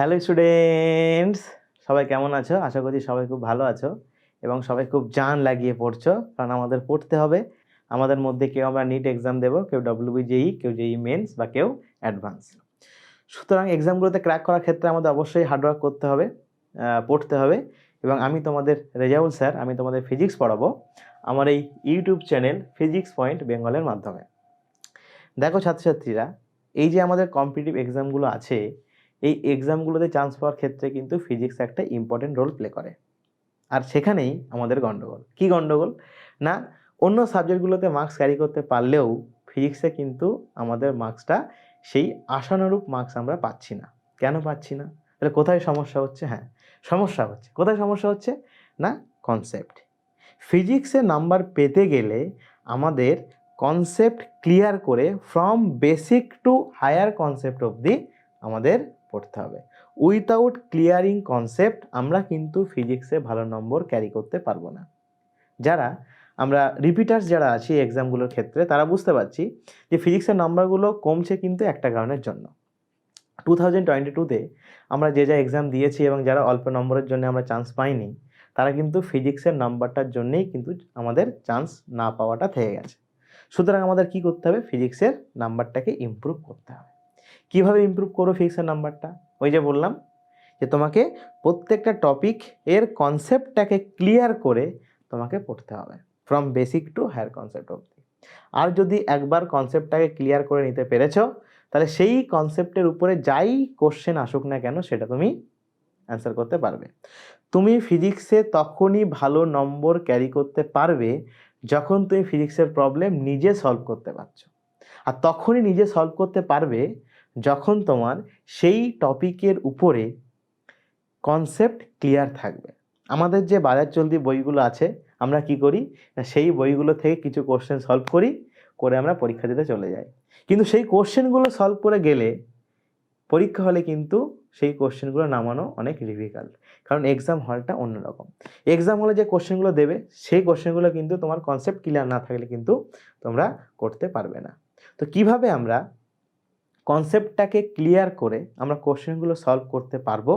Hello students সবাই কেমন আছো? আশা করি সবাই খুব ভালো আছো এবং সবাই খুব জান লাগিয়ে পড়ছো, কারণ আমাদের পড়তে হবে। আমাদের মধ্যে কেউ আমরা নিট এক্সাম দেবো, কেউ ডব্লিউবি জেই কেউ জেই মেন্স বা কেউ অ্যাডভান্স সুতরাং এক্সামগুলোতে ক্র্যাক করার ক্ষেত্রে আমাদের অবশ্যই হার্ডওয়ার্ক করতে হবে পড়তে হবে এবং আমি তোমাদের রেজাউল স্যার, আমি তোমাদের ফিজিক্স পড়াবো আমার এই ইউটিউব চ্যানেল ফিজিক্স পয়েন্ট বেঙ্গলের মাধ্যমে। দেখো ছাত্রছাত্রীরা, এই যে আমাদের কম্পিটিটিভ এক্সামগুলো আছে এই এক্সামগুলোতে চান্স পাওয়ার ক্ষেত্রে কিন্তু ফিজিক্স একটা ইম্পর্টেন্ট রোল প্লে করে। আর সেখানেই আমাদের গন্ডগোল। কি গন্ডগোল? না, অন্য সাবজেক্টগুলোতে মার্কস ক্যারি করতে পারলেও ফিজিক্সে কিন্তু আমাদের মার্কসটা সেই আশানুরূপ মার্কস আমরা পাচ্ছি না। কেন পাচ্ছি না? তাহলে কোথায় সমস্যা হচ্ছে? হ্যাঁ সমস্যা হচ্ছে। কোথায় সমস্যা হচ্ছে? না কনসেপ্ট ফিজিক্সে নাম্বার পেতে গেলে আমাদের কনসেপ্ট ক্লিয়ার করে from basic to higher concept অবধি আমাদের পড়তে হবে। উইথাউট ক্লিয়ারিং কনসেপ্ট আমরা কিন্তু ফিজিক্সে ভালো নম্বর ক্যারি করতে পারব না। যারা, আমরা রিপিটার্স যারা আছি এক্সামগুলোর ক্ষেত্রে, তারা বুঝতে পারছি যে ফিজিক্সের নাম্বারগুলো কমছে কিন্তু একটা কারণের জন্য। টু থাউজেন্ড টোয়েন্টি টুতে আমরা যে যা এক্সাম দিয়েছি এবং যারা অল্প নম্বরের জন্য আমরা চান্স পাইনি, তারা কিন্তু ফিজিক্সের নাম্বারটার জন্যেই কিন্তু আমাদের চান্স না পাওয়াটা থেকে গেছে। সুতরাং আমাদের কি করতে হবে? ফিজিক্সের নাম্বারটাকে ইমপ্রুভ করতে হবে। কীভাবে ইমপ্রুভ করো ফিজিক্সের নাম্বারটা ওই যে বললাম যে তোমাকে প্রত্যেকটা টপিক এর কনসেপ্টটাকে ক্লিয়ার করে তোমাকে পড়তে হবে from basic to higher concept অবধি। আর যদি একবার কনসেপ্টটাকে ক্লিয়ার করে নিতে পেরেছ, তাহলে সেই কনসেপ্টের উপরে যাই কোশ্চেন আসুক না কেন সেটা তুমি অ্যান্সার করতে পারবে। তুমি ফিজিক্সে তখনই ভালো নম্বর ক্যারি করতে পারবে যখন তুমি ফিজিক্সের প্রবলেম নিজে সলভ করতে পারছ। আর তখনই নিজে সলভ করতে পারবে যখন তোমার সেই টপিকের উপরে কনসেপ্ট ক্লিয়ার থাকবে। আমাদের যে বাজার চলতি বইগুলো আছে, আমরা কি করি? না সেই বইগুলো থেকে কিছু কোশ্চেন সলভ করি, করে আমরা পরীক্ষা দিতে চলে যাই। কিন্তু সেই কোশ্চেনগুলো সলভ করে গেলে পরীক্ষা হলে কিন্তু সেই কোশ্চেনগুলো নামানো অনেক ডিফিকাল্ট কারণ এক্সাম হলটা অন্যরকম এক্সাম হলে যে কোশ্চেনগুলো দেবে, সেই কোশ্চেনগুলো কিন্তু তোমার কনসেপ্ট ক্লিয়ার না থাকলে কিন্তু তোমরা করতে পারবে না। তো কীভাবে আমরা কনসেপ্টটাকে ক্লিয়ার করে আমরা কোশ্চেনগুলো সলভ করতে পারব,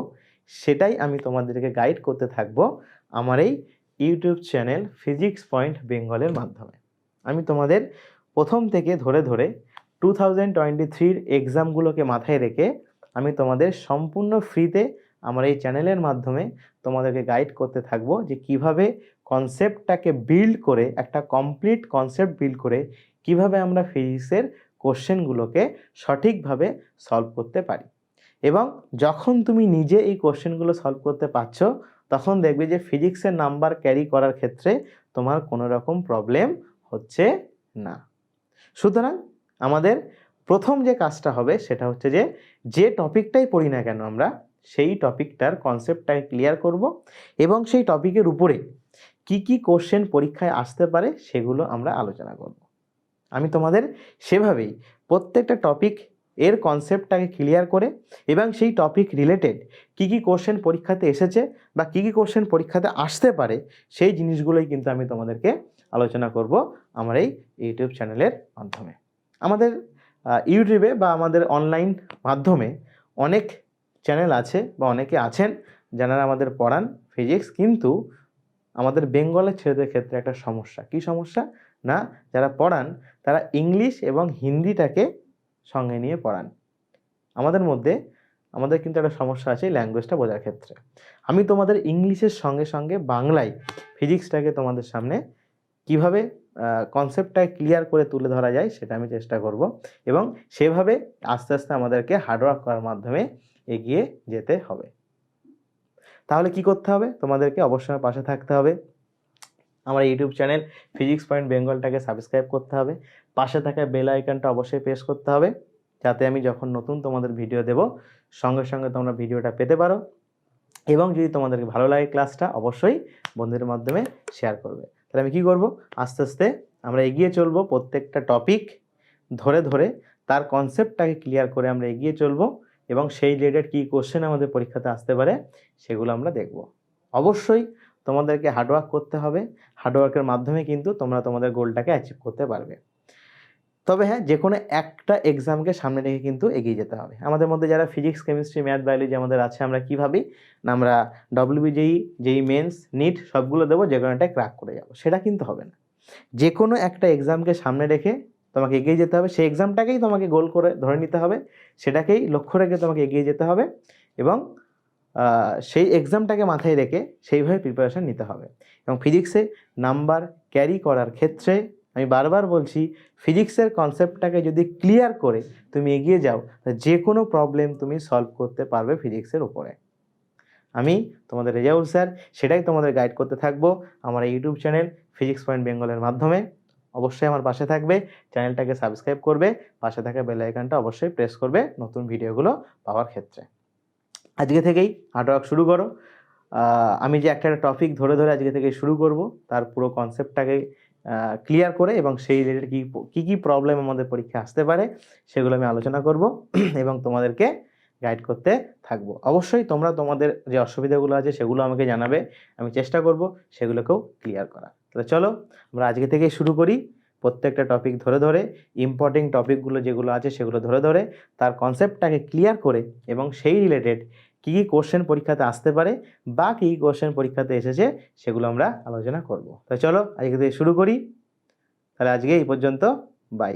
সেটাই আমি তোমাদেরকে গাইড করতে থাকব আমার এই ইউটিউব চ্যানেল ফিজিক্স পয়েন্ট বেঙ্গলের মাধ্যমে। আমি তোমাদের প্রথম থেকে ধরে ধরে টু থাউজেন্ড টোয়েন্টি থ্রির এক্সামগুলোকে মাথায় রেখে আমি তোমাদের সম্পূর্ণ ফ্রিতে আমার এই চ্যানেলের মাধ্যমে তোমাদেরকে গাইড করতে থাকব যে কীভাবে কনসেপ্টটাকে বিল্ড করে একটা কমপ্লিট কনসেপ্ট বিল্ড করে কীভাবে আমরা ফিজিক্সের কোশ্চেনগুলোকে সঠিকভাবে সলভ করতে পারি। এবং যখন তুমি নিজে এই কোশ্চেনগুলো সলভ করতে পারছ, তখন দেখবে যে ফিজিক্সের নাম্বার ক্যারি করার ক্ষেত্রে তোমার কোনো রকম প্রবলেম হচ্ছে না। সুতরাং আমাদের প্রথম যে কাজটা হবে সেটা হচ্ছে যে যে টপিকটাই পড়ি না কেন আমরা, সেই টপিকটার কনসেপ্টটাকে ক্লিয়ার করব এবং সেই টপিকের উপরে কি কি কোশ্চেন পরীক্ষায় আসতে পারে সেগুলো আমরা আলোচনা করব। আমি তোমাদের সেভাবেই প্রত্যেকটা টপিক এর কনসেপ্টটাকে ক্লিয়ার করে এবং সেই টপিক রিলেটেড কি কি কোশ্চেন পরীক্ষাতে এসেছে বা কি কি কোশ্চেন পরীক্ষাতে আসতে পারে, সেই জিনিসগুলোই কিন্তু আমি তোমাদেরকে আলোচনা করব আমার এই ইউটিউব চ্যানেলের মাধ্যমে। আমাদের ইউটিউবে বা আমাদের অনলাইন মাধ্যমে অনেক চ্যানেল আছে বা অনেকে আছেন যারা আমাদের পড়ান ফিজিক্স কিন্তু আমাদের বেঙ্গলের ছেলেদের ক্ষেত্রে একটা সমস্যা। কি সমস্যা? না? যারা পড়ান, তারা ইংলিশ এবং হিন্দিটাকে সঙ্গে নিয়ে পড়ান। আমাদের মধ্যে, আমাদের কিন্তু একটা সমস্যা আছে ল্যাঙ্গুয়েজটা বোঝার ক্ষেত্রে। আমি তোমাদের ইংলিশের সঙ্গে সঙ্গে বাংলায় ফিজিক্সটাকে তোমাদের সামনে কীভাবে কনসেপ্টটাকে ক্লিয়ার করে তুলে ধরা যায় সেটা আমি চেষ্টা করব এবং সেভাবে আস্তে আস্তে আমাদেরকে হার্ডওয়ার্ক করার মাধ্যমে এগিয়ে যেতে হবে। তাহলে কি করতে হবে? তোমাদেরকে অবশ্যই পাশে থাকতে হবে। আমার ইউটিউব চ্যানেল ফিজিক্স পয়েন্ট বেঙ্গলটাকে সাবস্ক্রাইব করতে হবে। পাশে থাকা বেল আইকনটা অবশ্যই প্রেস করতে হবে, যাতে আমি যখন নতুন তোমাদের ভিডিও দেব, সঙ্গে সঙ্গে তোমরা ভিডিওটা পেতে পারো। এবং যদি তোমাদেরকে ভালো লাগে ক্লাসটা, অবশ্যই বন্ধুদের মাধ্যমে শেয়ার করবে। তাহলে আমি কি করব? আস্তে আস্তে আমরা এগিয়ে চলবো প্রত্যেকটা টপিক ধরে ধরে, তার কনসেপ্টটাকে ক্লিয়ার করে আমরা এগিয়ে চলবো এবং সেই রিলেটেড কী কোশ্চেন আমাদের পরীক্ষাতে আসতে পারে, সেগুলো আমরা দেখব। অবশ্যই তোমাদেরকে হার্ডওয়ার্ক করতে হবে। হার্ডওয়ার্কের মাধ্যমে কিন্তু তোমরা তোমাদের গোলটাকে অ্যাচিভ করতে পারবে। তবে হ্যাঁ যে কোনো একটা এক্সামকে সামনে রেখে কিন্তু এগিয়ে যেতে হবে। আমাদের মধ্যে যারা ফিজিক্স কেমিস্ট্রি ম্যাথ বায়োলজি আমাদের আছে, আমরা কী ভাবি? না আমরা ডব্লিউবিজেই যেই মেন্স নিট সবগুলো দেবো যে কোনো একটা ক্র্যাক করে যাব। সেটা কিন্তু হবে না। যে কোনো একটা এক্সামকে সামনে রেখে তোমাকে এগিয়ে যেতে হবে, সেই এক্সামটাকেই তোমাকে গোল করে ধরে নিতে হবে। সেটাকেই লক্ষ্য রেখে তোমাকে এগিয়ে যেতে হবে এবং সেই এক্সামটাকে মাথায় রেখে সেইভাবে প্রিপারেশন নিতে হবে। এবং ফিজিক্সে নাম্বার ক্যারি করার ক্ষেত্রে আমি বারবার বলছি ফিজিক্সের কনসেপ্টটাকে যদি ক্লিয়ার করে তুমি এগিয়ে যাও যে কোনো প্রবলেম তুমি সলভ করতে পারবে ফিজিক্সের উপরে। আমি তোমাদের রেজাউল স্যার, সেটাই তোমাদের গাইড করতে থাকব আমার ইউটিউব চ্যানেল ফিজিক্স পয়েন্ট বেঙ্গলের মাধ্যমে। অবশ্যই আমার পাশে থাকবে চ্যানেলটাকে সাবস্ক্রাইব করবে, পাশে থাকা বেল আইকনটা অবশ্যই প্রেস করবে নতুন ভিডিওগুলো পাওয়ার ক্ষেত্রে। আজকে থেকেই হার্ডওয়ার্ক শুরু করো। আমি যে একটা টপিক ধরে ধরে আজকে থেকে শুরু করব, তার পুরো কনসেপ্টটাকে ক্লিয়ার করে এবং সেই রিলেটেড কী কী কী প্রবলেম আমাদের পরীক্ষা আসতে পারে, সেগুলো আমি আলোচনা করব এবং তোমাদেরকে গাইড করতে থাকব। অবশ্যই তোমরা তোমাদের যে অসুবিধাগুলো আছে, সেগুলো আমাকে জানাবে, আমি চেষ্টা করব সেগুলোকেও ক্লিয়ার করা তাহলে চলো, আমরা আজকে থেকেই শুরু করি। প্রত্যেকটা টপিক ধরে ধরে ইম্পর্টেন্ট টপিকগুলো যেগুলো আছে সেগুলো ধরে ধরে, তার কনসেপ্টটাকে ক্লিয়ার করে এবং সেই রিলেটেড কী কী কোশ্চেন পরীক্ষাতে আসতে পারে বা কী কী কোশ্চেন পরীক্ষাতে এসেছে সেগুলো আমরা আলোচনা করব। তাই চলো আজকে থেকে শুরু করি। তাহলে আজকে এই পর্যন্ত বাই